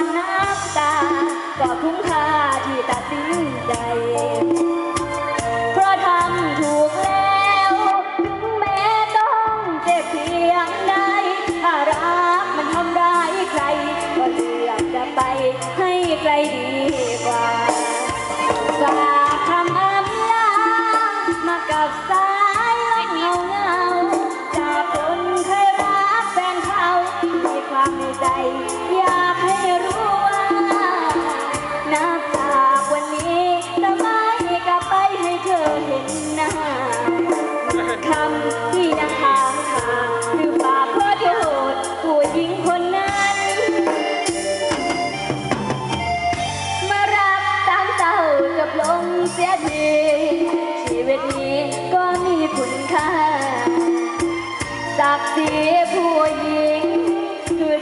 อนน้ำตา ก็คุ้มค่าที่ตัดสินใจ เพราะทำถูกแล้ว ถึงแม้ต้องเจ็บเพียงใดถ้ารักมันทำร้ายใคร ก็เลือกจะไปให้ใครดีกว่าฝากคำอำลามากับสา ที่นั่งทางหาคือป่าเพื่โหดผู้หญิงคนนั้น มารับตั้งเต้าจบลงเสียทีชีวิตนี้ก็มีคุณค่าศักดิ์ศผู้หญิงคือ